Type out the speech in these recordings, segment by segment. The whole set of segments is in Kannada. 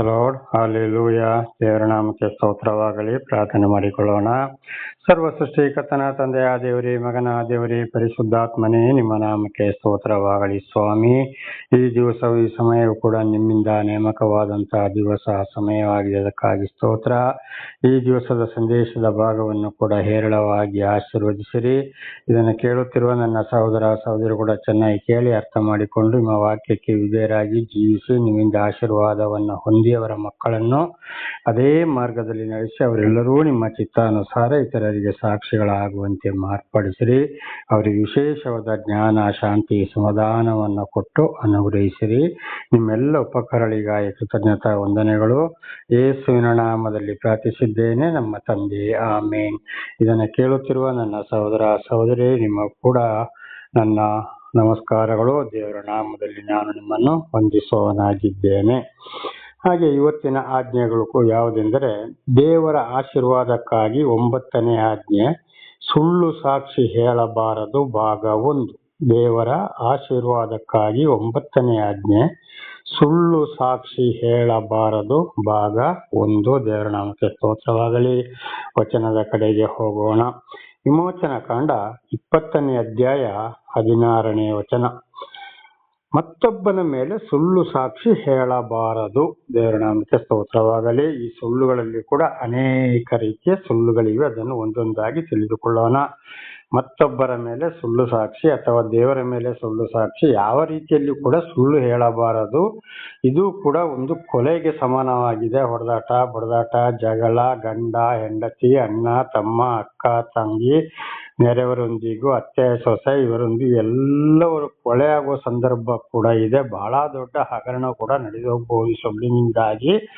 ಲಾರ್ಡ್ ಹಾಲೆಲೂಯ ದೇವರ ನಾಮಕ್ಕೆ ಸ್ತೋತ್ರವಾಗಲಿ. ಪ್ರಾರ್ಥನೆ ಮಾಡಿಕೊಳ್ಳೋಣ. ಸರ್ವ ಕತನ ತಂದೆಯ ದೇವರೇ, ಮಗನ ದೇವರೇ, ಪರಿಶುದ್ಧಾತ್ಮನೇ, ನಿಮ್ಮ ನಾಮಕ್ಕೆ ಸ್ತೋತ್ರವಾಗಲಿ ಸ್ವಾಮಿ. ಈ ದಿವಸವು ಈ ಸಮಯವು ಕೂಡ ನಿಮ್ಮಿಂದ ನೇಮಕವಾದಂತಹ ದಿವಸ ಸಮಯವಾಗಿದೆ. ಅದಕ್ಕಾಗಿ ಸ್ತೋತ್ರ. ಈ ದಿವಸದ ಸಂದೇಶದ ಭಾಗವನ್ನು ಕೂಡ ಹೇರಳವಾಗಿ ಆಶೀರ್ವದಿಸಿರಿ. ಇದನ್ನು ಕೇಳುತ್ತಿರುವ ನನ್ನ ಸಹೋದರ ಸಹೋದರಿ ಕೂಡ ಚೆನ್ನಾಗಿ ಕೇಳಿ ಅರ್ಥ ಮಾಡಿಕೊಂಡು ನಿಮ್ಮ ವಾಕ್ಯಕ್ಕೆ ವಿಧೇಯರಾಗಿ ಜೀವಿಸಿ ನಿಮ್ಮಿಂದ ಆಶೀರ್ವಾದವನ್ನು ಹೊಂದಿ ಅವರ ಮಕ್ಕಳನ್ನು ಅದೇ ಮಾರ್ಗದಲ್ಲಿ ನಡೆಸಿ ಅವರೆಲ್ಲರೂ ನಿಮ್ಮ ಚಿತ್ತಾನುಸಾರ ಇತರರಿಗೆ ಸಾಕ್ಷಿಗಳಾಗುವಂತೆ ಮಾರ್ಪಡಿಸಿರಿ. ಅವರಿಗೆ ವಿಶೇಷವಾದ ಜ್ಞಾನ, ಶಾಂತಿ, ಸಮಾಧಾನವನ್ನು ಕೊಟ್ಟು ಅನುಗ್ರಹಿಸಿರಿ. ನಿಮ್ಮೆಲ್ಲ ಉಪಕರಣಿಗಾಗಿ ಕೃತಜ್ಞತಾ ವಂದನೆಗಳು. ಯೇಸುವಿನ ನಾಮದಲ್ಲಿ ಪ್ರಾರ್ಥಿಸಿದ್ದೇನೆ ನಮ್ಮ ತಂದೆ. ಆಮೇನ್. ಇದನ್ನು ಕೇಳುತ್ತಿರುವ ನನ್ನ ಸಹೋದರ ಸಹೋದರಿ, ನಿಮ್ಮ ಕೂಡ ನನ್ನ ನಮಸ್ಕಾರಗಳು. ದೇವರ ನಾಮದಲ್ಲಿ ನಾನು ನಿಮ್ಮನ್ನು ವಂದಿಸುವವನಾಗಿದ್ದೇನೆ. ಹಾಗೆ ಇವತ್ತಿನ ಆಜ್ಞೆಗಳು ಯಾವುದೆಂದರೆ ದೇವರ ಆಶೀರ್ವಾದಕ್ಕಾಗಿ ಒಂಬತ್ತನೇ ಆಜ್ಞೆ, ಸುಳ್ಳು ಸಾಕ್ಷಿ ಹೇಳಬಾರದು ಭಾಗ ಒಂದು. ದೇವರ ಆಶೀರ್ವಾದಕ್ಕಾಗಿ ಒಂಬತ್ತನೇ ಆಜ್ಞೆ, ಸುಳ್ಳು ಸಾಕ್ಷಿ ಹೇಳಬಾರದು ಭಾಗ ಒಂದು. ದೇವರ ನಾಮಕ್ಕೆ ಸ್ತೋತ್ರವಾಗಲಿ. ವಚನದ ಕಡೆಗೆ ಹೋಗೋಣ. ವಿಮೋಚನ ಕಾಂಡ ಇಪ್ಪತ್ತನೇ ಅಧ್ಯಾಯ ಹದಿನಾರನೇ ವಚನ. ಮತ್ತೊಬ್ಬನ ಮೇಲೆ ಸುಳ್ಳು ಸಾಕ್ಷಿ ಹೇಳಬಾರದು. ದೇವರ ನಾಮಕ್ಕೆ ಸ್ತೋತ್ರವಾಗಲಿ. ಈ ಸುಳ್ಳುಗಳಲ್ಲಿ ಕೂಡ ಅನೇಕ ರೀತಿಯ ಸುಳ್ಳುಗಳಿವೆ. ಅದನ್ನು ಒಂದೊಂದಾಗಿ ತಿಳಿದುಕೊಳ್ಳೋಣ. ಮತ್ತೊಬ್ಬರ ಮೇಲೆ ಸುಳ್ಳು ಸಾಕ್ಷಿ ಅಥವಾ ದೇವರ ಮೇಲೆ ಸುಳ್ಳು ಸಾಕ್ಷಿ ಯಾವ ರೀತಿಯಲ್ಲಿ ಕೂಡ ಸುಳ್ಳು ಹೇಳಬಾರದು. ಇದು ಕೂಡ ಒಂದು ಕೊಲೆಗೆ ಸಮಾನವಾಗಿದೆ. ಹೊಡೆದಾಟ, ಬಡದಾಟ, ಜಗಳ, ಗಂಡ, ಹೆಂಡತಿ, ಅಣ್ಣ, ತಮ್ಮ, ಅಕ್ಕ, ತಂಗಿ ನೆರೆಯವರೊಂದಿಗೂ, ಅತ್ತೆ, ಸೊಸೆ, ಇವರೊಂದಿಗೆ ಎಲ್ಲವರು ಕೊಳೆ ಆಗುವ ಸಂದರ್ಭ ಕೂಡ ಇದೆ. ಬಹಳ ದೊಡ್ಡ ಹಗರಣ ಕೂಡ ನಡೆದೋಗ್ಬೋದು ಸೊಳ್ಳಿನಿಂದಾಗಿ.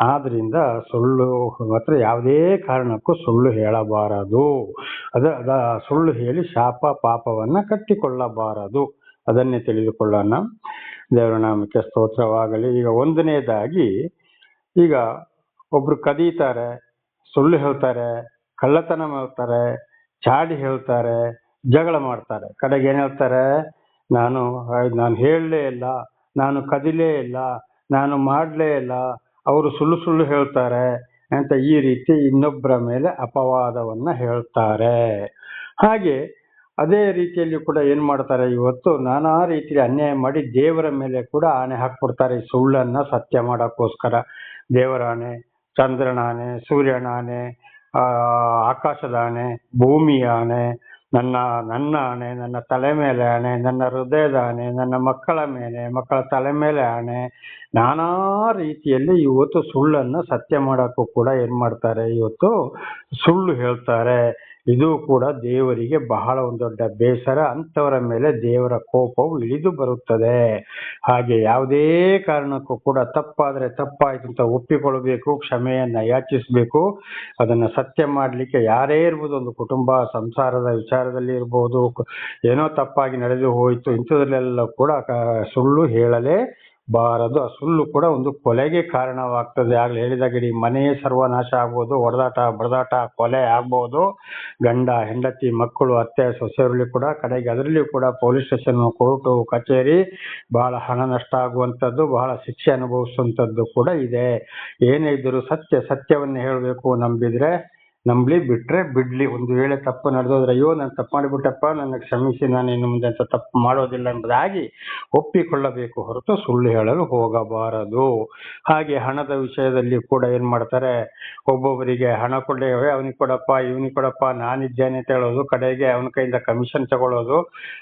ಆದ್ರಿಂದ ಸುಳ್ಳು ಮಾತ್ರ ಯಾವುದೇ ಕಾರಣಕ್ಕೂ ಸುಳ್ಳು ಹೇಳಬಾರದು. ಅದ ಸುಳ್ಳು ಹೇಳಿ ಶಾಪ ಪಾಪವನ್ನ ಕಟ್ಟಿಕೊಳ್ಳಬಾರದು. ಅದನ್ನೇ ತಿಳಿದುಕೊಳ್ಳೋಣ. ದೇವರ ನಾಮಕ್ಕೆ ಸ್ತೋತ್ರವಾಗಲಿ. ಈಗ ಒಂದನೇದಾಗಿ ಈಗ ಒಬ್ರು ಕದೀತಾರೆ, ಸುಳ್ಳು ಹೇಳ್ತಾರೆ, ಕಳ್ಳತನ ಮಾಡ್ತಾರೆ ಚಾಡಿ ಹೇಳ್ತಾರೆ, ಜಗಳ ಮಾಡ್ತಾರೆ. ಕಡೆಗೆ ಏನ್ ಹೇಳ್ತಾರೆ, ನಾನು ನಾನು ಹೇಳಲೇ ಇಲ್ಲ, ನಾನು ಕದಿಲೇ ಇಲ್ಲ, ನಾನು ಮಾಡಲೇ ಇಲ್ಲ, ಅವರು ಸುಳ್ಳು ಸುಳ್ಳು ಹೇಳ್ತಾರೆ ಅಂತ ಈ ರೀತಿ ಇನ್ನೊಬ್ಬರ ಮೇಲೆ ಅಪವಾದವನ್ನ ಹೇಳ್ತಾರೆ. ಹಾಗೆ ಅದೇ ರೀತಿಯಲ್ಲಿ ಕೂಡ ಏನ್ ಮಾಡ್ತಾರೆ, ಇವತ್ತು ನಾನಾ ರೀತಿಯಲ್ಲಿ ಅನ್ಯಾಯ ಮಾಡಿ ದೇವರ ಮೇಲೆ ಕೂಡ ಆಣೆ ಹಾಕ್ಬಿಡ್ತಾರೆ ಸುಳ್ಳನ್ನ ಸತ್ಯ ಮಾಡೋಕ್ಕೋಸ್ಕರ. ದೇವರ ಆಣೆ ಚಂದ್ರನ ಆನೆ ಸೂರ್ಯನ ಆಣೆ ಆ ಆಕಾಶದ ಆನೆ ಭೂಮಿಯ ಆನೆ ನನ್ನ ನನ್ನ ಆನೆ ನನ್ನ ತಲೆ ಮೇಲೆ ಆನೆ ನನ್ನ ಹೃದಯದ ಆನೆ ನನ್ನ ಮಕ್ಕಳ ಮೇಲೆ, ಮಕ್ಕಳ ತಲೆ ಮೇಲೆ ಆನೆ ನಾನಾ ರೀತಿಯಲ್ಲಿ ಇವತ್ತು ಸುಳ್ಳನ್ನು ಸತ್ಯ ಮಾಡೋಕ್ಕೂ ಕೂಡ ಏನು ಮಾಡ್ತಾರೆ? ಇವತ್ತು ಸುಳ್ಳು ಹೇಳ್ತಾರೆ. ಇದು ಕೂಡ ದೇವರಿಗೆ ಬಹಳ ಒಂದು ದೊಡ್ಡ ಬೇಸರ. ಅಂತವರ ಮೇಲೆ ದೇವರ ಕೋಪವು ಇಳಿದು ಬರುತ್ತದೆ. ಹಾಗೆ ಯಾವುದೇ ಕಾರಣಕ್ಕೂ ಕೂಡ ತಪ್ಪಾದರೆ ತಪ್ಪಾಯಿತು ಅಂತ ಒಪ್ಪಿಕೊಳ್ಳಬೇಕು, ಕ್ಷಮೆಯನ್ನು ಯಾಚಿಸಬೇಕು. ಅದನ್ನ ಸತ್ಯ ಮಾಡ್ಲಿಕ್ಕೆ ಯಾರೇ ಇರ್ಬೋದು, ಒಂದು ಕುಟುಂಬ, ಸಂಸಾರದ ವಿಚಾರದಲ್ಲಿ ಇರ್ಬೋದು, ಏನೋ ತಪ್ಪಾಗಿ ನಡೆದು ಹೋಯಿತು, ಇಂಥದ್ರಲ್ಲೆಲ್ಲ ಕೂಡ ಸುಳ್ಳು ಹೇಳಲೇ ಬಾರದು. ಆ ಸುಳ್ಳು ಕೂಡ ಒಂದು ಕೊಲೆಗೆ ಕಾರಣವಾಗ್ತದೆ. ಆಗ್ಲಿ ಹೇಳಿದಾಗ ಇಡೀ ಮನೆಯೇ ಸರ್ವನಾಶ ಆಗ್ಬೋದು, ಹೊಡೆದಾಟ, ಬಡದಾಟ, ಕೊಲೆ ಆಗ್ಬೋದು, ಗಂಡ, ಹೆಂಡತಿ, ಮಕ್ಕಳು, ಅತ್ತೆ, ಸೊಸೆಯರಲ್ಲಿ ಕೂಡ, ಕಡೆಗೆ ಅದರಲ್ಲಿ ಕೂಡ ಪೊಲೀಸ್ ಸ್ಟೇಷನ್, ಕೋರ್ಟು, ಕಚೇರಿ ಬಹಳ ಹಣ ನಷ್ಟ ಆಗುವಂಥದ್ದು, ಬಹಳ ಶಿಕ್ಷೆ ಅನುಭವಿಸುವಂಥದ್ದು ಕೂಡ ಇದೆ. ಏನೇ ಇದ್ದರೂ ಸತ್ಯ, ಸತ್ಯವನ್ನು ಹೇಳಬೇಕು, ನಂಬಿದ್ರೆ ನಂಬಲಿ ಬಿಟ್ರೆ ಬಿಡ್ಲಿ. ಒಂದು ವೇಳೆ ತಪ್ಪು ನಡೆದೋದ್ರೆ, ಅಯ್ಯೋ, ನಾನು ತಪ್ಪು ಮಾಡಿಬಿಟ್ಟಪ್ಪ, ನನ್ನ ಕ್ಷಮಿಸಿ, ನಾನು ಇನ್ನು ಮುಂದೆ ಅಂತ ತಪ್ಪು ಮಾಡೋದಿಲ್ಲ ಎಂಬುದಾಗಿ ಒಪ್ಪಿಕೊಳ್ಳಬೇಕು ಹೊರತು ಸುಳ್ಳು ಹೇಳಲು ಹೋಗಬಾರದು. ಹಾಗೆ ಹಣದ ವಿಷಯದಲ್ಲಿ ಕೂಡ ಏನು ಮಾಡ್ತಾರೆ, ಒಬ್ಬೊಬ್ಬರಿಗೆ ಹಣ ಕೊಡೇವೆ ಅವನಿಗೆ ಕೊಡಪ್ಪ, ಇವನಿಗೆ ಕೊಡಪ್ಪ, ನಾನಿದ್ದೇನೆ ಅಂತ ಹೇಳೋದು, ಕಡೆಗೆ ಅವನ ಕೈಯಿಂದ ಕಮಿಷನ್ ತಗೊಳ್ಳೋದು,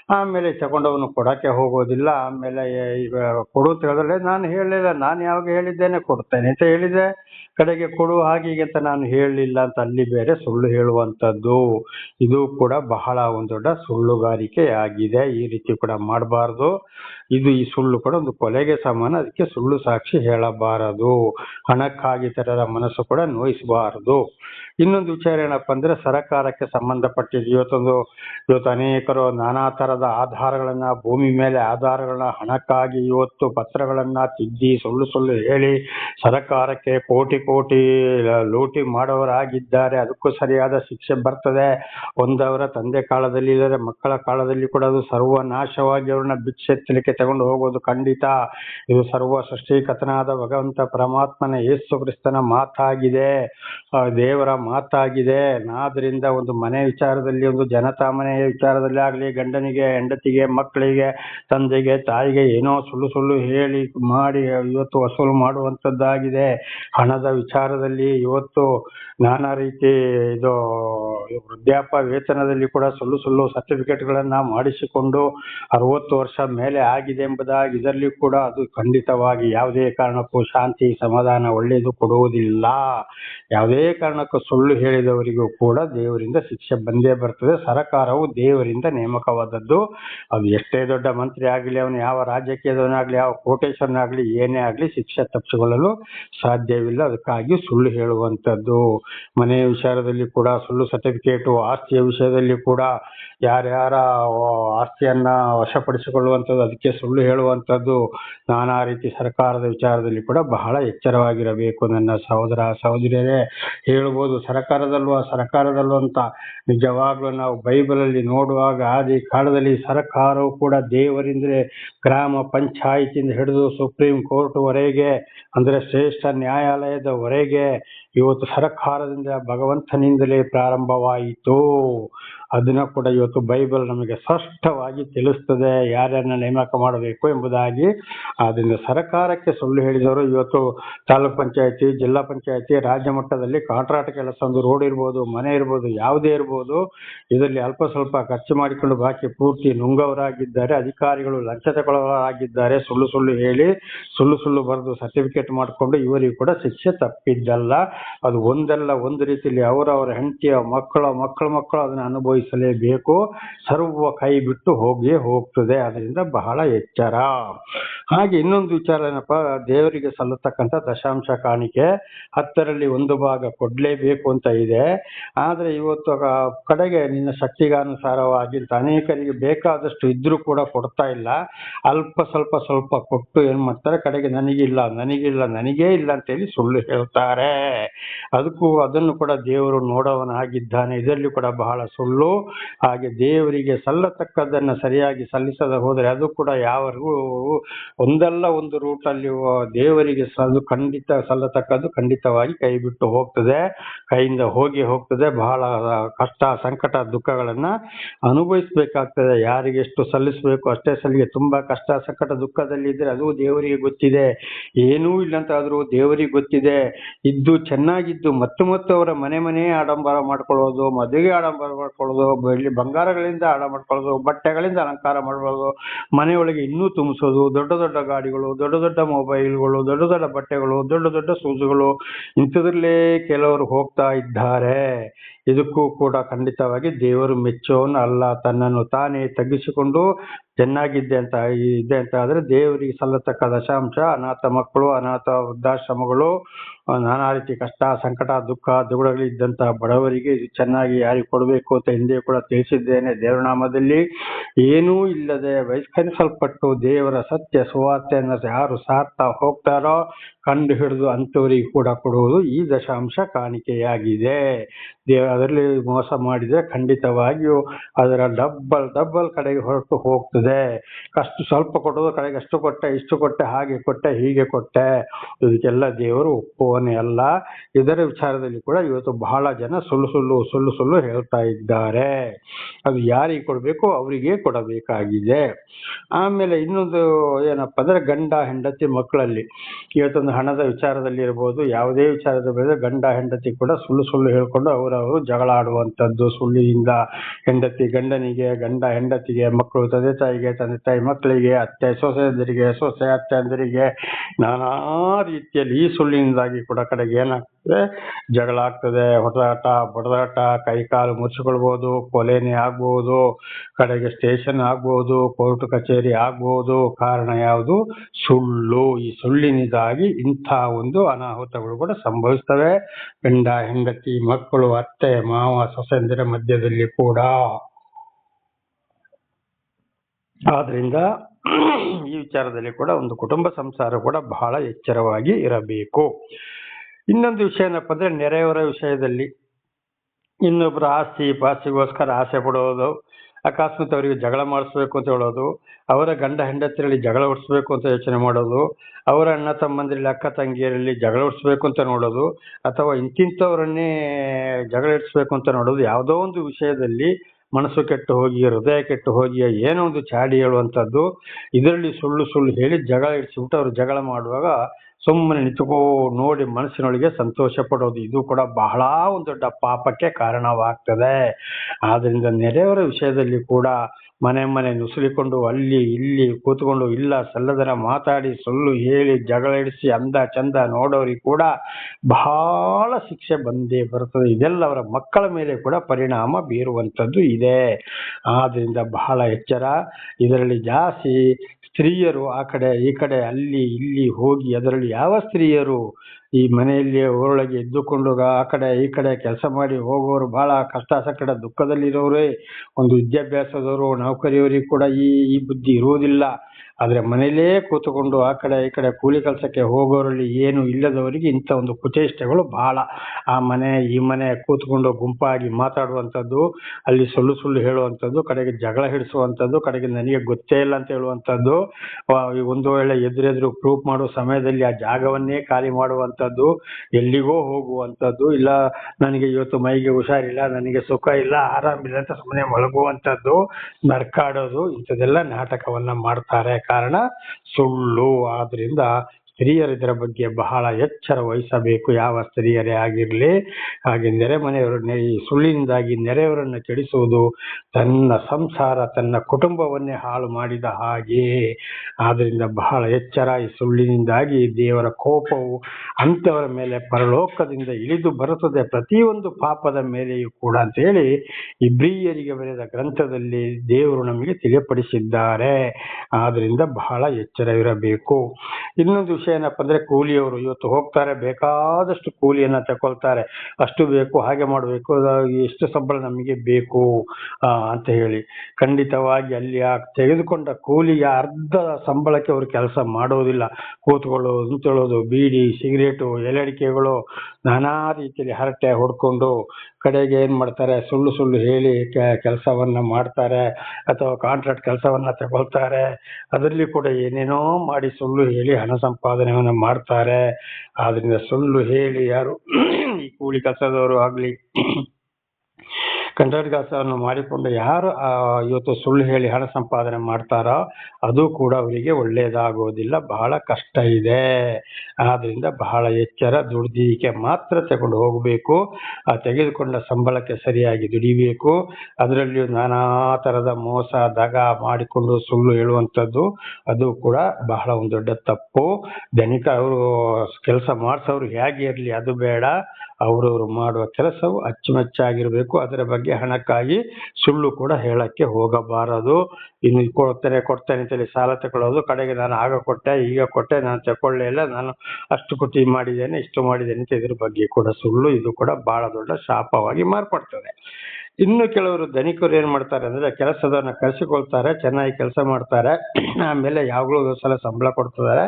ಆಮೇಲೆ ತಗೊಂಡವನು ಕೊಡಕ್ಕೆ ಹೋಗೋದಿಲ್ಲ, ಆಮೇಲೆ ಈಗ ಕೊಡು ಅಂತ ಹೇಳಿದ್ರೆ, ನಾನು ಹೇಳಲಿಲ್ಲ, ನಾನು ಯಾವಾಗ ಹೇಳಿದ್ದೇನೆ, ಕೊಡ್ತೇನೆ ಅಂತ ಹೇಳಿದೆ ಕಡೆಗೆ ಕೊಡು ಹಾಗೆ ಅಂತ ನಾನು ಹೇಳಲಿಲ್ಲ ಅಂತ ಅಲ್ಲಿ ಬೇರೆ ಸುಳ್ಳು ಹೇಳುವಂಥದ್ದು. ಇದು ಕೂಡ ಬಹಳ ಒಂದು ದೊಡ್ಡ ಸುಳ್ಳುಗಾರಿಕೆ ಆಗಿದೆ ಈ ರೀತಿ ಕೂಡ ಮಾಡಬಾರ್ದು. ಇದು ಈ ಸುಳ್ಳು ಕೂಡ ಒಂದು ಕೊಲೆಗೆ ಸಮಾನ. ಅದಕ್ಕೆ ಸುಳ್ಳು ಸಾಕ್ಷಿ ಹೇಳಬಾರದು. ಹಣಕ್ಕಾಗಿ ತೆರೆದ ಮನಸ್ಸು ಕೂಡ ನೋಯಿಸಬಾರದು. ಇನ್ನೊಂದು ವಿಚಾರ ಏನಪ್ಪ ಅಂದ್ರೆ ಸರಕಾರಕ್ಕೆ ಸಂಬಂಧಪಟ್ಟಿದ್ದು ಇವತ್ತೊಂದು ಇವತ್ತು ಅನೇಕರು ನಾನಾ ತರದ ಆಧಾರಗಳನ್ನ, ಭೂಮಿ ಮೇಲೆ ಆಧಾರಗಳನ್ನ, ಹಣಕ್ಕಾಗಿ ಇವತ್ತು ಪತ್ರಗಳನ್ನ ತಿದ್ದಿ ಸುಳ್ಳು ಸುಳ್ಳು ಹೇಳಿ ಸರಕಾರಕ್ಕೆ ಕೋಟಿ ಕೋಟಿ ಲೂಟಿ ಮಾಡೋರಾಗಿದ್ದಾರೆ ಅದಕ್ಕೂ ಸರಿಯಾದ ಶಿಕ್ಷೆ ಬರ್ತದೆ. ಒಂದವರ ತಂದೆ ಕಾಲದಲ್ಲಿ ಇಲ್ಲದೆ ಮಕ್ಕಳ ಕಾಲದಲ್ಲಿ ಕೂಡ ಅದು ಸರ್ವನಾಶವಾಗಿ ಅವ್ರನ್ನ ಭಿಕ್ಷೆತ್ತಲಿಕ್ಕೆ ತಗೊಂಡು ಹೋಗೋದು ಖಂಡಿತ. ಇದು ಸರ್ವ ಸೃಷ್ಟಿಕತನಾದ ಭಗವಂತ ಪರಮಾತ್ಮನ ಯೇಸು ಕ್ರಿಸ್ತನ ಮಾತಾಗಿದೆ. ದೇವರ ಮಾತಾಗಿದೆ. ಆದ್ರಿಂದ ಒಂದು ಮನೆ ವಿಚಾರದಲ್ಲಿ, ಒಂದು ಜನತಾ ಮನೆಯ ವಿಚಾರದಲ್ಲಿ ಆಗಲಿ, ಗಂಡನಿಗೆ, ಹೆಂಡತಿಗೆ, ಮಕ್ಕಳಿಗೆ, ತಂದೆಗೆ, ತಾಯಿಗೆ ಏನೋ ಸುಳ್ಳು ಸುಳ್ಳು ಹೇಳಿ ಮಾಡಿ, ಇವತ್ತು ವಸೂಲು ಮಾಡುವಂತದ್ದಾಗಿದೆ ಹಣದ ವಿಚಾರದಲ್ಲಿ ಇವತ್ತು ನಾನಾ ರೀತಿ ಇದು ವೃದ್ಧಾಪ್ಯ ವೇತನದಲ್ಲಿ ಕೂಡ ಸುಳ್ಳು ಸುಳ್ಳು ಸರ್ಟಿಫಿಕೇಟ್ಗಳನ್ನ ಮಾಡಿಸಿಕೊಂಡು ಅರವತ್ತು ವರ್ಷ ಮೇಲೆ ಆಗಿದೆ ಎಂಬುದಾಗಿ ಇದರಲ್ಲಿ ಕೂಡ ಅದು ಖಂಡಿತವಾಗಿ ಯಾವುದೇ ಕಾರಣಕ್ಕೂ ಶಾಂತಿ, ಸಮಾಧಾನ ಒಳ್ಳೆಯದು ಕೊಡುವುದಿಲ್ಲ. ಯಾವುದೇ ಕಾರಣಕ್ಕೂ ಸುಳ್ಳು ಹೇಳಿದವರಿಗೂ ಕೂಡ ದೇವರಿಂದ ಶಿಕ್ಷೆ ಬಂದೇ ಬರ್ತದೆ. ಸರಕಾರವು ದೇವರಿಂದ ನೇಮಕವಾದದ್ದು. ಅದು ಎಷ್ಟೇ ದೊಡ್ಡ ಮಂತ್ರಿ ಆಗಲಿ, ಅವನು ಯಾವ ರಾಜಕೀಯದವನಾಗಲಿ, ಯಾವ ಕೋಟೇಶ್ವರನಾಗ್ಲಿ, ಏನೇ ಆಗಲಿ ಶಿಕ್ಷೆ ತಪ್ಪಿಸಿಕೊಳ್ಳಲು ಸಾಧ್ಯವಿಲ್ಲ. ಅದಕ್ಕಾಗಿ ಸುಳ್ಳು ಹೇಳುವಂಥದ್ದು. ಮನೆಯ ವಿಚಾರದಲ್ಲಿ ಕೂಡ, ಸುಳ್ಳು ಸರ್ಟಿಫಿಕೇಟು ಆಸ್ತಿಯ ವಿಷಯದಲ್ಲಿ ಕೂಡ ಯಾರ್ಯಾರ ಆಸ್ತಿಯನ್ನ ವಶಪಡಿಸಿಕೊಳ್ಳುವಂಥದ್ದು, ಅದಕ್ಕೆ ಸುಳ್ಳು ಹೇಳುವಂಥದ್ದು ನಾನಾ ರೀತಿ ಸರ್ಕಾರದ ವಿಚಾರದಲ್ಲಿ ಕೂಡ ಬಹಳ ಎಚ್ಚರವಾಗಿರಬೇಕು. ನನ್ನ ಸಹೋದರ ಸಹೋದರಿಯರೇ, ಹೇಳ್ಬೋದು ಸರ್ಕಾರದಲ್ವಾ ಸರ್ಕಾರದಲ್ಲೂ ಅಂತ ನಿಜವಾಗ್ಲೂ ನಾವು ಬೈಬಲಲ್ಲಿ ನೋಡುವಾಗ ಆದಿ ಕಾಲದಲ್ಲಿ ಸರ್ಕಾರವು ಕೂಡ ದೇವರಿಂದಲೇ ಗ್ರಾಮ ಪಂಚಾಯಿತಿಯಿಂದ ಹಿಡಿದು ಸುಪ್ರೀಂ ಕೋರ್ಟ್ವರೆಗೆ ಅಂದರೆ ಶ್ರೇಷ್ಠ ನ್ಯಾಯಾಲಯದವರೆಗೆ ಇವತ್ತು ಸರ್ಕಾರದಿಂದ ಭಗವಂತನಿಂದಲೇ ಪ್ರಾರಂಭವಾಯಿತು. ಅದನ್ನ ಕೂಡ ಇವತ್ತು ಬೈಬಲ್ ನಮಗೆ ಸ್ಪಷ್ಟವಾಗಿ ತಿಳಿಸ್ತದೆ, ಯಾರ್ಯಾರನ್ನ ನೇಮಕ ಮಾಡಬೇಕು ಎಂಬುದಾಗಿ. ಆದ್ದರಿಂದ ಸರ್ಕಾರಕ್ಕೆ ಸುಳ್ಳು ಹೇಳಿದವರು ಇವತ್ತು ತಾಲೂಕ್ ಪಂಚಾಯತಿ, ಜಿಲ್ಲಾ ಪಂಚಾಯತಿ, ರಾಜ್ಯ ಮಟ್ಟದಲ್ಲಿ ಕಾಂಟ್ರಾಕ್ಟ್ ಕೆಲಸ ಒಂದು ರೋಡ್ ಇರ್ಬೋದು, ಮನೆ ಇರ್ಬೋದು, ಯಾವುದೇ ಇರ್ಬೋದು, ಇದರಲ್ಲಿ ಅಲ್ಪ ಸ್ವಲ್ಪ ಖರ್ಚು ಮಾಡಿಕೊಂಡು ಬಾಕಿ ಪೂರ್ತಿ ನುಂಗವರಾಗಿದ್ದಾರೆ, ಅಧಿಕಾರಿಗಳು ಲಂಚ ತಗೊಳ್ಳೋರಾಗಿದ್ದಾರೆ ಸುಳ್ಳು ಸುಳ್ಳು ಹೇಳಿ, ಸುಳ್ಳು ಸುಳ್ಳು ಬರೆದು ಸರ್ಟಿಫಿಕೇಟ್ ಮಾಡಿಕೊಂಡು ಇವರಿಗೂ ಕೂಡ ಶಿಕ್ಷೆ ತಪ್ಪಿದ್ದಲ್ಲ. ಅದು ಒಂದಲ್ಲ, ಒಂದು ರೀತಿಯಲ್ಲಿ ಅವರವರ ಹೆಂಡತಿಯ ಮಕ್ಕಳ ಮಕ್ಕಳ ಮಕ್ಕಳು ಅದನ್ನು ಅನುಭವಿಸಲೇಬೇಕು ಸರ್ವ ಕೈ ಬಿಟ್ಟು ಹೋಗಿಯೇ ಹೋಗ್ತದೆ. ಅದರಿಂದ ಬಹಳ ಎಚ್ಚರ. ಹಾಗೆ ಇನ್ನೊಂದು ವಿಚಾರ ಏನಪ್ಪ, ದೇವರಿಗೆ ಸಲ್ಲತಕ್ಕಂಥ ದಶಾಂಶ ಕಾಣಿಕೆ ಹತ್ತರಲ್ಲಿ ಒಂದು ಭಾಗ ಕೊಡಲೇಬೇಕು ಅಂತ ಇದೆ. ಆದರೆ ಇವತ್ತು ಕಡೆಗೆ ನಿನ್ನ ಶಕ್ತಿಗಾನುಸಾರವಾಗಿ ಅನೇಕರಿಗೆ ಬೇಕಾದಷ್ಟು ಇದ್ರೂ ಕೂಡ ಕೊಡ್ತಾ ಇಲ್ಲ. ಅಲ್ಪ ಸ್ವಲ್ಪ ಸ್ವಲ್ಪ ಕೊಟ್ಟು ಏನ್ ಮಾಡ್ತಾರೆ? ಕಡೆಗೆ ನನಗಿಲ್ಲ ನನಗಿಲ್ಲ, ನನಗೇ ಇಲ್ಲ ಅಂತೇಳಿ ಸುಳ್ಳು ಹೇಳ್ತಾರೆ. ಅದಕ್ಕೂ ಅದನ್ನು ಕೂಡ ದೇವರು ನೋಡವನಾಗಿದ್ದಾನೆ. ಇದರಲ್ಲಿ ಕೂಡ ಬಹಳ ಸುಳ್ಳು. ಹಾಗೆ ದೇವರಿಗೆ ಸಲ್ಲತಕ್ಕದ್ದನ್ನ ಸರಿಯಾಗಿ ಸಲ್ಲಿಸದ ಹೋದರೆ ಅದು ಕೂಡ ಯಾವರಿಗೂ ಒಂದಲ್ಲ ಒಂದು ರೂಟಲ್ಲಿ ದೇವರಿಗೆ ಸಲ್ಲು ಖಂಡಿತ ಸಲ್ಲತಕ್ಕದ್ದು ಖಂಡಿತವಾಗಿ ಕೈ ಬಿಟ್ಟು ಹೋಗ್ತದೆ. ಕೈಯಿಂದ ಹೋಗಿ ಹೋಗ್ತದೆ. ಬಹಳ ಕಷ್ಟ, ಸಂಕಟ, ದುಃಖಗಳನ್ನ ಅನುಭವಿಸ್ಬೇಕಾಗ್ತದೆ. ಯಾರಿಗೆ ಎಷ್ಟು ಸಲ್ಲಿಸಬೇಕು ಅಷ್ಟೇ ಸಲ್ಲಿಗೆ. ತುಂಬಾ ಕಷ್ಟ, ಸಂಕಟ, ದುಃಖದಲ್ಲಿ ಇದ್ರೆ ಅದು ದೇವರಿಗೆ ಗೊತ್ತಿದೆ. ಏನೂ ಇಲ್ಲ ಅಂತ ಆದ್ರೂ ದೇವರಿಗೆ ಗೊತ್ತಿದೆ. ಇದ್ದು ಚೆನ್ನಾಗಿದ್ದು ಮತ್ತು ಮತ್ತು ಅವರ ಮನೆ ಮನೆ ಆಡಂಬರ ಮಾಡ್ಕೊಳ್ಳೋದು, ಮದುವೆ ಆಡಂಬರ ಮಾಡ್ಕೊಳ್ಳೋದು ಬೆಳ್ಳಿ ಬಂಗಾರಗಳಿಂದ ಹಣ ಮಾಡ್ಕೊಳ್ಳೋದು ಬಟ್ಟೆಗಳಿಂದ ಅಲಂಕಾರ ಮಾಡ್ಕೊಳ್ಳೋದು ಮನೆಯೊಳಗೆ ಇನ್ನೂ ತುಂಬಿಸೋದು, ದೊಡ್ಡ ದೊಡ್ಡ ಗಾಡಿಗಳು, ದೊಡ್ಡ ದೊಡ್ಡ ಮೊಬೈಲ್ಗಳು, ದೊಡ್ಡ ದೊಡ್ಡ ಬಟ್ಟೆಗಳು, ದೊಡ್ಡ ದೊಡ್ಡ ಸೂಸುಗಳು ಇಂಥದ್ರಲ್ಲೇ ಕೆಲವರು ಹೋಗ್ತಾ ಇದ್ದಾರೆ. ಇದಕ್ಕೂ ಕೂಡ ಖಂಡಿತವಾಗಿ ದೇವರು ಅಲ್ಲ ತನ್ನನ್ನು ತಾನೇ ತಗ್ಗಿಸಿಕೊಂಡು ಚೆನ್ನಾಗಿದ್ದೆ ಅಂತ ಇದೆ ಅಂತ ಆದ್ರೆ ದೇವರಿಗೆ ಸಲ್ಲತಕ್ಕ ದಶಾಂಶ, ಅನಾಥ ಮಕ್ಕಳು, ಅನಾಥ ವೃದ್ಧಾಶ್ರಮಗಳು ನಾನಾ ರೀತಿ ಕಷ್ಟ, ಸಂಕಟ, ದುಃಖ ದುಗುಡಗಳಿದ್ದಂತಹ ಬಡವರಿಗೆ ಇದು ಚೆನ್ನಾಗಿ ಯಾರಿಗೆ ಕೊಡಬೇಕು ಅಂತ ಹಿಂದೆ ಕೂಡ ತಿಳಿಸಿದ್ದೇನೆ ದೇವರ ನಾಮದಲ್ಲಿ ಏನೂ ಇಲ್ಲದೆ ವೈಸ್ಕರಿಸಲ್ಪಟ್ಟು ದೇವರ ಸತ್ಯ ಸುವಾರ್ತೆಯನ್ನು ಯಾರು ಸಾರ್ತಾ ಹೋಗ್ತಾರೋ ಕಂಡು ಹಿಡಿದು ಅಂಥವರಿಗೆ ಕೂಡ ಕೊಡುವುದು ಈ ದಶಾಂಶ ಕಾಣಿಕೆಯಾಗಿದೆ. ದೇವ ಅದರಲ್ಲಿ ಮೋಸ ಮಾಡಿದರೆ ಖಂಡಿತವಾಗಿಯೂ ಅದರ ಡಬ್ಬಲ್ ಡಬ್ಬಲ್ ಕಡೆಗೆ ಹೊರಟು ಹೋಗ್ತದೆ. ಅಷ್ಟು ಸ್ವಲ್ಪ ಕೊಡೋದು ಕಡೆಗೆ ಅಷ್ಟು ಕೊಟ್ಟೆ, ಇಷ್ಟು ಕೊಟ್ಟೆ, ಹಾಗೆ ಕೊಟ್ಟೆ, ಹೀಗೆ ಕೊಟ್ಟೆ. ಇದಕ್ಕೆಲ್ಲ ದೇವರು ಒಪ್ಪುವನೇ ಅಲ್ಲ. ಇದರ ವಿಚಾರದಲ್ಲಿ ಕೂಡ ಇವತ್ತು ಬಹಳ ಜನ ಸುಳ್ಳು ಸುಳ್ಳು ಸುಳ್ಳು ಸುಳ್ಳು ಹೇಳ್ತಾ ಇದ್ದಾರೆ. ಅದು ಯಾರಿಗೆ ಕೊಡಬೇಕು? ಅವರಿಗೆ ಕೊಡಬೇಕಾಗಿದೆ. ಆಮೇಲೆ ಇನ್ನೊಂದು ಏನಪ್ಪ ಅಂದರೆ ಗಂಡ, ಹೆಂಡತಿ, ಮಕ್ಕಳಲ್ಲಿ ಇವತ್ತೊಂದು ಹಣದ ವಿಚಾರದಲ್ಲಿ ಇರ್ಬೋದು, ಯಾವುದೇ ವಿಚಾರದ ಮೇಲೆ ಗಂಡ ಹೆಂಡತಿ ಕೂಡ ಸುಳ್ಳು ಸುಳ್ಳು ಹೇಳ್ಕೊಂಡು ಅವರವರು ಜಗಳ ಆಡುವಂಥದ್ದು, ಸುಳ್ಳಿಯಿಂದ ಹೆಂಡತಿ ಗಂಡನಿಗೆ, ಗಂಡ ಹೆಂಡತಿಗೆ, ಮಕ್ಕಳು ತಂದೆ ತಾಯಿಗೆ, ತಂದೆ ತಾಯಿ ಮಕ್ಕಳಿಗೆ, ಅತ್ತೆ ಸೊಸೆಯಂದರಿಗೆ ಸೊಸೆ, ಅತ್ತೆ ಅಂದರಿಗೆ ನಾನಾ ರೀತಿಯಲ್ಲಿ ಈ ಸುಳ್ಳಿನಿಂದಾಗಿ ಕೂಡ ಕಡೆಗೆ ಏನಾಗ್ತದೆ? ಜಗಳ ಆಗ್ತದೆ, ಹೊಡೆದಾಟ, ಬಡದಾಟ ಕೈಕಾಲು ಮುಚ್ಚಿಕೊಳ್ಬೋದು ಕೊಲೆನೇ ಆಗ್ಬೋದು, ಕಡೆಗೆ ಸ್ಟೇಷನ್ ಆಗ್ಬೋದು, ಕೋರ್ಟ್ ಕಚೇರಿ ಆಗ್ಬೋದು, ಕಾರಣ ಯಾವುದು? ಸುಳ್ಳು. ಈ ಸುಳ್ಳಿನಿಂದಾಗಿ ಇಂಥ ಒಂದು ಅನಾಹುತಗಳು ಕೂಡ ಸಂಭವಿಸ್ತವೆ. ಗಂಡ ಹೆಂಡತಿ, ಮಕ್ಕಳು, ಅತ್ತೆ, ಮಾವ ಸೊಸೆಂದಿರ ಮಧ್ಯದಲ್ಲಿ ಕೂಡ. ಆದ್ರಿಂದ ಈ ವಿಚಾರದಲ್ಲಿ ಕೂಡ ಒಂದು ಕುಟುಂಬ ಸಂಸಾರ ಕೂಡ ಬಹಳ ಎಚ್ಚರವಾಗಿ ಇರಬೇಕು. ಇನ್ನೊಂದು ವಿಷಯ ಏನಪ್ಪ ಅಂದರೆ ನೆರೆಯವರ ವಿಷಯದಲ್ಲಿ ಇನ್ನೊಬ್ಬರ ಆಸ್ತಿ, ಪಾಸ್ತಿಗೋಸ್ಕರ ಆಸೆ ಪಡೋದು ಅಕಸ್ಮಾತ್ ಅವರಿಗೆ ಜಗಳ ಮಾಡಿಸ್ಬೇಕು ಅಂತ ಹೇಳೋದು, ಅವರ ಗಂಡ ಹೆಂಡತಿರಲ್ಲಿ ಜಗಳ ಹೊಡಿಸ್ಬೇಕು ಅಂತ ಯೋಚನೆ ಮಾಡೋದು, ಅವರ ಅಣ್ಣ ತಮ್ಮಂದಿರಲ್ಲಿ ಅಕ್ಕ ತಂಗಿಯರಲ್ಲಿ ಜಗಳ ಹೊಡಿಸ್ಬೇಕು ಅಂತ ನೋಡೋದು, ಅಥವಾ ಇಂತಿಂಥವರನ್ನೇ ಜಗಳ ಇಡಿಸ್ಬೇಕು ಅಂತ ನೋಡೋದು, ಯಾವುದೋ ಒಂದು ವಿಷಯದಲ್ಲಿ ಮನಸ್ಸು ಕೆಟ್ಟು ಹೋಗಿ, ಹೃದಯ ಕೆಟ್ಟು ಹೋಗಿ, ಏನೋ ಒಂದು ಚಾಡಿ ಹೇಳುವಂಥದ್ದು, ಇದರಲ್ಲಿ ಸುಳ್ಳು ಸುಳ್ಳು ಹೇಳಿ ಜಗಳ ಇಡಿಸ್ಬಿಟ್ಟು ಅವರು ಜಗಳ ಮಾಡುವಾಗ ಸುಮ್ಮನೆ ನಿಂತುಕೋ ನೋಡಿ ಮನಸ್ಸಿನೊಳಗೆ ಸಂತೋಷ ಪಡೋದು. ಇದು ಕೂಡ ಬಹಳ ಒಂದು ದೊಡ್ಡ ಪಾಪಕ್ಕೆ ಕಾರಣವಾಗ್ತದೆ. ಆದ್ರಿಂದ ನೆರೆಯವರ ವಿಷಯದಲ್ಲಿ ಕೂಡ ಮನೆ ಮನೆ ನುಸುಳಿಕೊಂಡು ಅಲ್ಲಿ ಇಲ್ಲಿ ಕೂತ್ಕೊಂಡು ಇಲ್ಲ ಸಲ್ಲದರ ಮಾತಾಡಿ ಸೊಲ್ಲು ಹೇಳಿ ಜಗಳ ಇಡಿಸಿ ಅಂದ ಚಂದ ನೋಡೋರಿಗೆ ಕೂಡ ಬಹಳ ಶಿಕ್ಷೆ ಬಂದೇ ಬರುತ್ತದೆ. ಇದೆಲ್ಲ ಅವರ ಮಕ್ಕಳ ಮೇಲೆ ಕೂಡ ಪರಿಣಾಮ ಬೀರುವಂಥದ್ದು ಇದೆ. ಆದ್ದರಿಂದ ಬಹಳ ಎಚ್ಚರ. ಇದರಲ್ಲಿ ಜಾಸ್ತಿ ಸ್ತ್ರೀಯರು ಆ ಕಡೆ, ಈ ಕಡೆ, ಅಲ್ಲಿ, ಇಲ್ಲಿ ಹೋಗಿ ಅದರಲ್ಲಿ ಯಾವ ಸ್ತ್ರೀಯರು ಈ ಮನೆಯಲ್ಲಿ ಒಳಗೆ ಇದ್ದುಕೊಂಡು ಆ ಕಡೆ, ಈ ಕಡೆ ಕೆಲಸ ಮಾಡಿ ಹೋಗೋರು ಬಹಳ ಕಷ್ಟ ಸಕಟ ದುಃಖದಲ್ಲಿರೋರೇ. ಒಂದು ವಿದ್ಯಾಭ್ಯಾಸದವರು, ನೌಕರಿಯವರಿಗೆ ಕೂಡ ಈ ಈ ಬುದ್ಧಿ ಇರುವುದಿಲ್ಲ ಆದ್ರೆ ಮನೆಯಲ್ಲೇ ಕೂತುಕೊಂಡು ಆ ಕಡೆ ಈ ಕಡೆ ಕೂಲಿ ಕೆಲಸಕ್ಕೆ ಹೋಗೋರಲ್ಲಿ ಏನು ಇಲ್ಲದವರಿಗೆ ಇಂಥ ಒಂದು ಕುಚೇಷ್ಟೆಗಳು ಬಹಳ. ಆ ಮನೆ, ಈ ಮನೆ ಕೂತ್ಕೊಂಡು ಗುಂಪಾಗಿ ಮಾತಾಡುವಂಥದ್ದು, ಅಲ್ಲಿ ಸುಳ್ಳು ಸುಳ್ಳು ಹೇಳುವಂಥದ್ದು, ಕಡೆಗೆ ಜಗಳ ಹಿಡಿಸುವಂಥದ್ದು, ಕಡೆಗೆ ನನಗೆ ಗೊತ್ತೇ ಇಲ್ಲ ಅಂತ ಹೇಳುವಂಥದ್ದು ಒಂದು ವೇಳೆ ಎದುರೆದುರು ಪ್ರೂಫ್ ಮಾಡೋ ಸಮಯದಲ್ಲಿ ಆ ಜಾಗವನ್ನೇ ಖಾಲಿ ಮಾಡುವಂಥದ್ದು, ಎಲ್ಲಿಗೋ ಹೋಗುವಂಥದ್ದು, ಇಲ್ಲ ನನಗೆ ಇವತ್ತು ಮೈಗೆ ಹುಷಾರಿಲ್ಲ, ನನಗೆ ಸುಖ ಇಲ್ಲ, ಆರಾಮಿಲ್ಲ ಅಂತ ಸುಮ್ಮನೆ ಮಲಗುವಂಥದ್ದು, ನಡ್ಕಾಡೋದು, ಇಂಥದ್ದೆಲ್ಲ ನಾಟಕವನ್ನ ಮಾಡ್ತಾರೆ. ಕಾರಣ ಸುಳ್ಳು. ಆದ್ರಿಂದ ಸ್ತ್ರೀಯರು ಇದರ ಬಗ್ಗೆ ಬಹಳ ಎಚ್ಚರ ವಹಿಸಬೇಕು. ಯಾವ ಸ್ತ್ರೀಯರೇ ಆಗಿರಲಿ, ಹಾಗೆ ನೆರೆಮನೆಯವರನ್ನ ಈ ಸುಳ್ಳಿನಿಂದಾಗಿ ನೆರೆಯವರನ್ನು ಕೆಡಿಸುವುದು ತನ್ನ ಸಂಸಾರ, ತನ್ನ ಕುಟುಂಬವನ್ನೇ ಹಾಳು ಮಾಡಿದ ಹಾಗೆ. ಆದ್ದರಿಂದ ಬಹಳ ಎಚ್ಚರ ಈ ಸುಳ್ಳಿನಿಂದಾಗಿ ದೇವರ ಕೋಪವು ಅಂಥವರ ಮೇಲೆ ಪರಲೋಕದಿಂದ ಇಳಿದು ಬರುತ್ತದೆ. ಪ್ರತಿಯೊಂದು ಪಾಪದ ಮೇಲೆಯೂ ಕೂಡ ಅಂತ ಹೇಳಿ ಇಬ್ರಿಯರಿಗೆ ಬರೆದ ಗ್ರಂಥದಲ್ಲಿ ದೇವರು ನಮಗೆ ತಿಳಿಯಪಡಿಸಿದ್ದಾರೆ. ಆದ್ದರಿಂದ ಬಹಳ ಎಚ್ಚರವಿರಬೇಕು. ಇನ್ನೊಂದು ವಿಷಯ ಏನಪ್ಪ ಅಂದ್ರೆ ಕೂಲಿಯವರು ಇವತ್ತು ಹೋಗ್ತಾರೆ, ಬೇಕಾದಷ್ಟು ಕೂಲಿಯನ್ನ ತಗೊಳ್ತಾರೆ ಅಷ್ಟು ಬೇಕು, ಹಾಗೆ ಮಾಡಬೇಕು ಎಷ್ಟು ಸಂಬಳ ನಮಗೆ ಬೇಕು ಅಂತ ಹೇಳಿ. ಖಂಡಿತವಾಗಿ ಅಲ್ಲಿ ತೆಗೆದುಕೊಂಡ ಕೂಲಿಗೆ ಅರ್ಧ ಸಂಬಳಕ್ಕೆ ಅವರು ಕೆಲಸ ಮಾಡೋದಿಲ್ಲ. ಕೂತ್ಕೊಳ್ಳೋದು ನಿಂತೊಳ್ಳೋದು ಬೀಡಿ, ಸಿಗರೇಟು ಎಲೆಡಿಕೆಗಳು ನಾನಾ ರೀತಿಯಲ್ಲಿ ಹರಟೆ ಹೊಡ್ಕೊಂಡು ಕಡೆಗೆ ಏನ್ ಮಾಡ್ತಾರೆ? ಸುಳ್ಳು ಸುಳ್ಳು ಹೇಳಿ ಕೆಲಸವನ್ನ ಮಾಡ್ತಾರೆ ಅಥವಾ ಕಾಂಟ್ರಾಕ್ಟ್ ಕೆಲಸವನ್ನ ತಗೊಳ್ತಾರೆ. ಅದರಲ್ಲಿ ಕೂಡ ಏನೇನೋ ಮಾಡಿ ಸುಳ್ಳು ಹೇಳಿ ಹಣ ಸಂಪಾದನೆಯನ್ನ ಮಾಡ್ತಾರೆ. ಆದ್ರಿಂದ ಸುಳ್ಳು ಹೇಳಿ ಯಾರು ಈ ಕೂಲಿ ಕೆಲಸದವರು ಆಗ್ಲಿ ಕಂಟ್ರಾಕ್ಟ್ ಕೆಲಸವನ್ನು ಮಾಡಿಕೊಂಡು ಯಾರು ಇವತ್ತು ಸುಳ್ಳು ಹೇಳಿ ಹಣ ಸಂಪಾದನೆ ಮಾಡ್ತಾರೋ ಅದು ಕೂಡ ಅವರಿಗೆ ಒಳ್ಳೆಯದಾಗೋದಿಲ್ಲ ಬಹಳ ಕಷ್ಟ ಇದೆ. ಆದ್ರಿಂದ ಬಹಳ ಎಚ್ಚರ, ದುಡ್ದಿಕೆ ಮಾತ್ರ ತಗೊಂಡು ಹೋಗಬೇಕು. ಆ, ತೆಗೆದುಕೊಂಡ ಸಂಬಳಕ್ಕೆ ಸರಿಯಾಗಿ ದುಡಿಬೇಕು. ಅದರಲ್ಲಿಯೂ ನಾನಾ ತರದ ಮೋಸ, ದಗ ಮಾಡಿಕೊಂಡು ಸುಳ್ಳು ಹೇಳುವಂಥದ್ದು ಅದು ಕೂಡ ಬಹಳ ಒಂದು ದೊಡ್ಡ ತಪ್ಪು. ಧನಿಕ ಅವರು ಕೆಲಸ ಮಾಡಿಸೋರು ಹೇಗೆ ಇರಲಿ ಅದು ಬೇಡ. ಅವರವರು ಮಾಡುವ ಕೆಲಸವು ಅಚ್ಚುಮೆಚ್ಚಾಗಿರಬೇಕು. ಅದರ ಬಗ್ಗೆ ಹಣಕ್ಕಾಗಿ ಸುಳ್ಳು ಕೂಡ ಹೇಳಕ್ಕೆ ಹೋಗಬಾರದು. ಇನ್ನು ಕೊಡ್ತೇನೆ ಕೊಡ್ತೇನೆ ಅಂತೇಳಿ ಸಾಲ ತಗೊಳ್ಳೋದು, ಕಡೆಗೆ ನಾನು ಆಗ ಕೊಟ್ಟೆ, ಈಗ ಕೊಟ್ಟೆ, ನಾನು ತಗೊಳ್ಳೇ ಇಲ್ಲ, ನಾನು ಅಷ್ಟು ಕೊಟ್ಟು ಮಾಡಿದ್ದೇನೆ, ಇಷ್ಟು ಮಾಡಿದ್ದೇನೆ ಅಂತ ಇದ್ರ ಬಗ್ಗೆ ಕೂಡ ಸುಳ್ಳು ಇದು ಕೂಡ ಬಹಳ ದೊಡ್ಡ ಶಾಪವಾಗಿ ಮಾರ್ಪಡ್ತದೆ. ಇನ್ನು ಕೆಲವರು ಧನಿಕರು ಏನ್ ಮಾಡ್ತಾರೆ ಅಂದ್ರೆ ಕೆಲಸದವ್ರನ್ನ ಕರೆಸಿಕೊಳ್ತಾರೆ ಚೆನ್ನಾಗಿ ಕೆಲಸ ಮಾಡ್ತಾರೆ, ಆಮೇಲೆ ಯಾವಾಗಲೂ ಸಲ ಸಂಬಳ ಕೊಡ್ತಿದ್ದಾರೆ.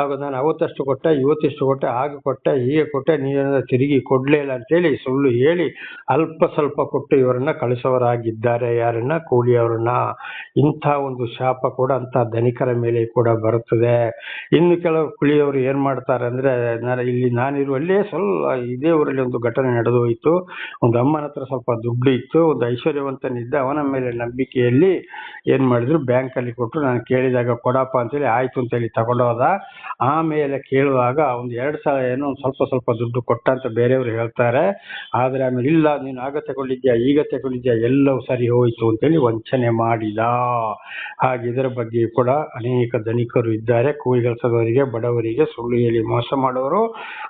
ಆಗ ನಾನು ಅವತ್ತಷ್ಟು ಕೊಟ್ಟೆ, ಇವತ್ತಿಷ್ಟು ಕೊಟ್ಟೆ ಆಗ ಕೊಟ್ಟೆ, ಹೀಗೆ ಕೊಟ್ಟೆ ನೀವೇನಾದ್ರೂ ತಿರುಗಿ ಕೊಡ್ಲೇ ಇಲ್ಲ ಅಂತೇಳಿ ಸುಳ್ಳು ಹೇಳಿ ಅಲ್ಪ ಸ್ವಲ್ಪ ಕೊಟ್ಟು ಇವರನ್ನ ಕಳಿಸೋರಾಗಿದ್ದಾರೆ ಯಾರನ್ನ? ಕೂಲಿಯವರನ್ನ ಇಂಥ ಒಂದು ಶಾಪ ಕೂಡ ಅಂತ ಧನಿಕರ ಮೇಲೆ ಕೂಡ ಬರುತ್ತದೆ. ಇನ್ನು ಕೆಲವು ಕುಳಿಯವರು ಏನ್ ಮಾಡ್ತಾರೆ ಅಂದ್ರೆ ಇಲ್ಲಿ ನಾನಿರುವಲ್ಲೇ ಸ್ವಲ್ಪ ಇದೇ ಊರಲ್ಲಿ ಒಂದು ಘಟನೆ ನಡೆದು ಹೋಯಿತು. ಒಂದು ಅಮ್ಮನ ಹತ್ರ ಸ್ವಲ್ಪ ದುಡ್ಡು ಇತ್ತು ಒಂದು ಐಶ್ವರ್ಯವಂತನಿದ್ದ ಅವನ ಮೇಲೆ ನಂಬಿಕೆಯಲ್ಲಿ ಏನ್ ಮಾಡಿದ್ರು? ಬ್ಯಾಂಕ್ ಅಲ್ಲಿ ಕೊಟ್ಟು ನಾನು ಕೇಳಿದಾಗ ಕೊಡಪ್ಪ ಅಂತೇಳಿ ಆಯ್ತು ಅಂತ ಹೇಳಿ ತಗೊಂಡೋದ ಆಮೇಲೆ ಕೇಳುವಾಗ ಒಂದು ಎರಡು ಸಲ ಏನೋ ಒಂದು ಸ್ವಲ್ಪ ಸ್ವಲ್ಪ ದುಡ್ಡು ಕೊಟ್ಟ ಅಂತ ಬೇರೆಯವರು ಹೇಳ್ತಾರೆ. ಆದ್ರೆ ಆಮೇಲೆ, ಇಲ್ಲ, ನೀನು ಆಗ ತಗೊಂಡಿದ್ಯಾ, ಈಗ ತಗೊಂಡಿದ್ಯಾ, ಎಲ್ಲವೂ ಸರಿ ಹೋಯ್ತು ಅಂತೇಳಿ ವಂಚನೆ ಮಾಡಿದ. ಹಾಗೆ ಇದರ ಬಗ್ಗೆ ಕೂಡ ಅನೇಕ ಧನಿಕರು ಇದ್ದಾರೆ. ಕೂಲಿ ಕೆಲಸದವರಿಗೆ, ಬಡವರಿಗೆ ಸುಳ್ಳು ಹೇಳಿ ಮೋಸ ಮಾಡೋರು.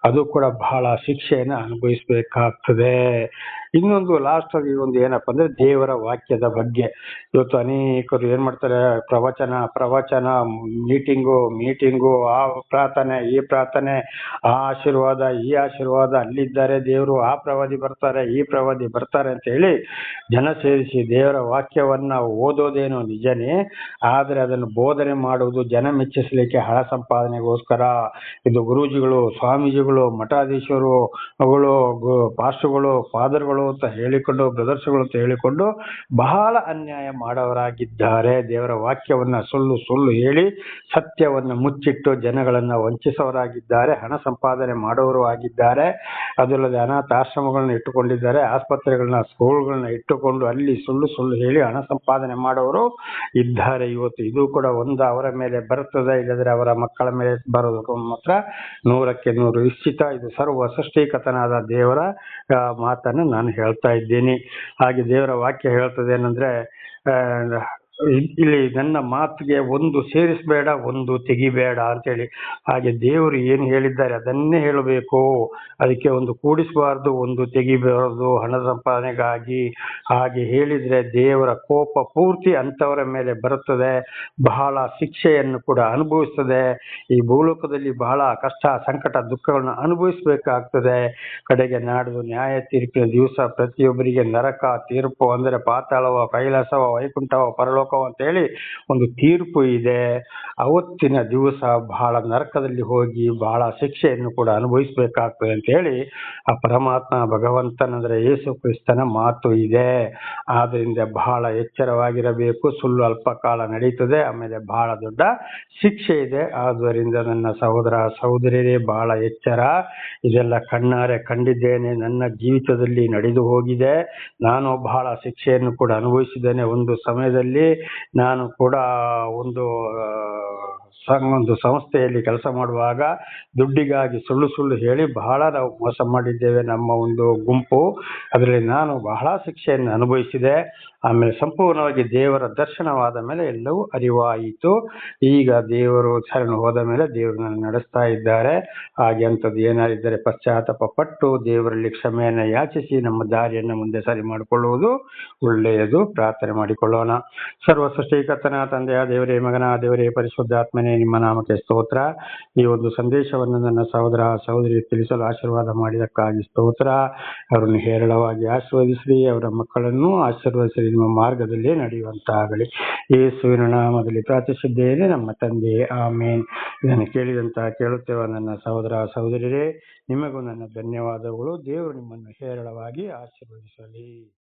ಅದು ಕೂಡ ಬಹಳ ಶಿಕ್ಷೆಯನ್ನು ಅನುಭವಿಸಬೇಕಾಗ್ತದೆ. ಇನ್ನೊಂದು ಲಾಸ್ಟ್ ಆಗಿ ಒಂದು ಏನಪ್ಪ ಅಂದ್ರೆ ದೇವರ ವಾಕ್ಯದ ಬಗ್ಗೆ. ಇವತ್ತು ಅನೇಕರು ಏನ್ ಮಾಡ್ತಾರೆ, ಪ್ರವಚನ ಪ್ರವಚನ ಮೀಟಿಂಗು ಮೀಟಿಂಗು ಆ ಪ್ರಾರ್ಥನೆ, ಈ ಪ್ರಾರ್ಥನೆ, ಆ ಆಶೀರ್ವಾದ, ಈ ಆಶೀರ್ವಾದ, ಅಲ್ಲಿದ್ದಾರೆ ದೇವರು, ಆ ಪ್ರವಾದಿ ಬರ್ತಾರೆ, ಈ ಪ್ರವಾದಿ ಬರ್ತಾರೆ ಅಂತ ಹೇಳಿ ಜನ ಸೇರಿಸಿ ದೇವರ ವಾಕ್ಯವನ್ನ ಓದೋದೇನೋ ನಿಜನೇ, ಆದ್ರೆ ಅದನ್ನು ಬೋಧನೆ ಮಾಡುವುದು ಜನ ಮೆಚ್ಚಿಸಲಿಕ್ಕೆ ಹಣ ಸಂಪಾದನೆಗೋಸ್ಕರ. ಇದು ಗುರೂಜಿಗಳು, ಸ್ವಾಮೀಜಿಗಳು, ಮಠಾಧೀಶರು, ಅವುಗಳು ಪಾಸ್ಟರ್ಗಳು ಫಾದರ್ಗಳು ಅಂತ ಹೇಳಿಕೊಂಡು ಅಂತ ಹೇಳಿಕೊಂಡು ಬಹಳ ಅನ್ಯಾಯ ಮಾಡೋರಾಗಿದ್ದಾರೆ ದೇವರ ವಾಕ್ಯವನ್ನ ಸುಳ್ಳು ಸುಳ್ಳು ಹೇಳಿ ಸತ್ಯವನ್ನು ಮುಚ್ಚಿಟ್ಟು ಜನಗಳನ್ನ ವಂಚಿಸವರಾಗಿದ್ದಾರೆ. ಹಣ ಸಂಪಾದನೆ ಮಾಡೋರು ಆಗಿದ್ದಾರೆ. ಅದಲ್ಲದೆ ಅನಾಥ ಆಶ್ರಮಗಳನ್ನ ಇಟ್ಟುಕೊಂಡಿದ್ದಾರೆ. ಆಸ್ಪತ್ರೆಗಳನ್ನ, ಸ್ಕೂಲ್ಗಳನ್ನ ಇಟ್ಟುಕೊಂಡು ಅಲ್ಲಿ ಸುಳ್ಳು ಸುಳ್ಳು ಹೇಳಿ ಹಣ ಸಂಪಾದನೆ ಮಾಡೋರು ಇದ್ದಾರೆ ಇವತ್ತು. ಇದು ಕೂಡ ಒಂದು ಅವರ ಮೇಲೆ ಬರುತ್ತದೆ. ಇಲ್ಲದ್ರೆ ಅವರ ಮಕ್ಕಳ ಮೇಲೆ ಬರೋದು ಮಾತ್ರ ನೂರಕ್ಕೆ ನೂರು ನಿಶ್ಚಿತ. ಇದು ಸರ್ವ ಸೃಷ್ಟಿಕತನಾದ ದೇವರ ಮಾತನ್ನು ನಾನು ಹೇಳ್ತಾ ಇದ್ದೀನಿ. ಹಾಗೆ ದೇವರ ವಾಕ್ಯ ಹೇಳ್ತದೆ ಏನಂದ್ರೆ ಆ, ಇಲ್ಲಿ ನನ್ನ ಮಾತಿಗೆ ಒಂದು ಸೇರಿಸಬೇಡ, ಒಂದು ತೆಗಿಬೇಡ ಅಂತೇಳಿ. ಹಾಗೆ ದೇವರು ಏನು ಹೇಳಿದ್ದಾರೆ ಅದನ್ನೇ ಹೇಳಬೇಕು. ಅದಕ್ಕೆ ಒಂದು ಕೂಡಿಸಬಾರ್ದು, ಒಂದು ತೆಗಿಬಾರ್ದು ಹಣ ಸಂಪಾದನೆಗಾಗಿ. ಹಾಗೆ ಹೇಳಿದ್ರೆ ದೇವರ ಕೋಪ ಪೂರ್ತಿ ಅಂತವರ ಮೇಲೆ ಬರುತ್ತದೆ. ಬಹಳ ಶಿಕ್ಷೆಯನ್ನು ಕೂಡ ಅನುಭವಿಸ್ತದೆ ಈ ಭೂಲೋಕದಲ್ಲಿ ಬಹಳ ಕಷ್ಟ, ಸಂಕಟ, ದುಃಖಗಳನ್ನು ಅನುಭವಿಸಬೇಕಾಗ್ತದೆ. ಕಡೆಗೆ ನಾಡಿದು ನ್ಯಾಯ ತೀರ್ಪಿನ ದಿವಸ ಪ್ರತಿಯೊಬ್ಬರಿಗೆ ನರಕ, ತೀರ್ಪು ಅಂದರೆ ಪಾತಾಳವ, ಕೈಲಾಸವ, ವೈಕುಂಠವ ಪರಲೋಕವ ಅಂತೇಳಿ ಒಂದು ತೀರ್ಪು ಇದೆ. ಅವತ್ತಿನ ದಿವಸ ಬಹಳ ನರಕದಲ್ಲಿ ಹೋಗಿ ಬಹಳ ಶಿಕ್ಷೆಯನ್ನು ಕೂಡ ಅನುಭವಿಸಬೇಕಾಗ್ತದೆ ಅಂತ ಹೇಳಿ ಆ ಪರಮಾತ್ಮ ಭಗವಂತನಂದ್ರೆ ಯೇಸು ಕ್ರಿಸ್ತನ ಮಾತು ಇದೆ. ಆದ್ದರಿಂದ ಬಹಳ ಎಚ್ಚರವಾಗಿರಬೇಕು. ಸುಳ್ಳು ಅಲ್ಪ ಕಾಲ ನಡೀತದೆ. ಆಮೇಲೆ ಬಹಳ ದೊಡ್ಡ ಶಿಕ್ಷೆ ಇದೆ. ಆದ್ದರಿಂದ ನನ್ನ ಸಹೋದರ ಸಹೋದರಿಯರೇ ಬಹಳ ಎಚ್ಚರ. ಇದೆಲ್ಲ ಕಣ್ಣಾರೆ ಕಂಡಿದ್ದೇನೆ. ನನ್ನ ಜೀವಿತದಲ್ಲಿ ನಡೆದು ಹೋಗಿದೆ. ನಾನು ಬಹಳ ಶಿಕ್ಷೆಯನ್ನು ಕೂಡ ಅನುಭವಿಸಿದ್ದೇನೆ. ಒಂದು ಸಮಯದಲ್ಲಿ ನಾನು ಕೂಡ ಒಂದು ಒಂದು ಸಂಸ್ಥೆಯಲ್ಲಿ ಕೆಲಸ ಮಾಡುವಾಗ ದುಡ್ಡಿಗಾಗಿ ಸುಳ್ಳು ಸುಳ್ಳು ಹೇಳಿ ಬಹಳ ನಾವು ಮೋಸ ಮಾಡಿದ್ದೇವೆ ನಮ್ಮ ಒಂದು ಗುಂಪು. ಅದರಲ್ಲಿ ನಾನು ಬಹಳ ಶಿಕ್ಷೆಯನ್ನು ಅನುಭವಿಸಿದೆ. ಆಮೇಲೆ ಸಂಪೂರ್ಣವಾಗಿ ದೇವರ ದರ್ಶನವಾದ ಮೇಲೆ ಎಲ್ಲವೂ ಅರಿವಾಯಿತು. ಈಗ ದೇವರು ಶರಣ ಹೋದ ಮೇಲೆ ದೇವರು ನನ್ನ ನಡೆಸ್ತಾ ಇದ್ದಾರೆ. ಹಾಗೆ ಅಂಥದ್ದು ಏನಾರಿದ್ದರೆ ಪಶ್ಚಾತ್ತಾಪ ಪಟ್ಟು ದೇವರಲ್ಲಿ ಕ್ಷಮೆಯನ್ನು ಯಾಚಿಸಿ ನಮ್ಮ ದಾರಿಯನ್ನು ಮುಂದೆ ಸರಿ ಮಾಡಿಕೊಳ್ಳುವುದು ಒಳ್ಳೆಯದು. ಪ್ರಾರ್ಥನೆ ಮಾಡಿಕೊಳ್ಳೋಣ. ಸರ್ವ ಸೃಷ್ಟಿಕರ್ತನ ತಂದೆಯ ದೇವರೇ, ಮಗನ ದೇವರೇ, ಪರಿಶುದ್ಧಾತ್ಮನೇ, ನಿಮ್ಮ ನಾಮಕ್ಕೆ ಸ್ತೋತ್ರ. ಈ ಒಂದು ಸಂದೇಶವನ್ನು ನನ್ನ ಸಹೋದರ ಸಹೋದರಿ ತಿಳಿಸಲು ಆಶೀರ್ವಾದ ಮಾಡಿದಕ್ಕಾಗಿ ಸ್ತೋತ್ರ. ಅವರನ್ನು ಹೇರಳವಾಗಿ ಆಶೀರ್ವದಿಸಿ ಅವರ ಮಕ್ಕಳನ್ನು ಆಶೀರ್ವದಿಸಲಿ ನಿಮ್ಮ ಮಾರ್ಗದಲ್ಲಿ ನಡೆಯುವಂತಾಗಲಿ ಯೇಸುವಿನ ನಾಮದಲ್ಲಿ ಪ್ರಾರ್ಥಿಸಿದ್ದೇನೆ. ನಮ್ಮ ತಂದೆ, ಆಮೇನ್. ಇದನ್ನು ಕೇಳಿದಂತ ಕೇಳುತ್ತಿರುವ ನನ್ನ ಸಹೋದರ ಸಹೋದರಿಯರೇ, ನಿಮಗೂ ನನ್ನ ಧನ್ಯವಾದಗಳು. ದೇವರು ನಿಮ್ಮನ್ನು ಹೇರಳವಾಗಿ ಆಶೀರ್ವದಿಸಲಿ.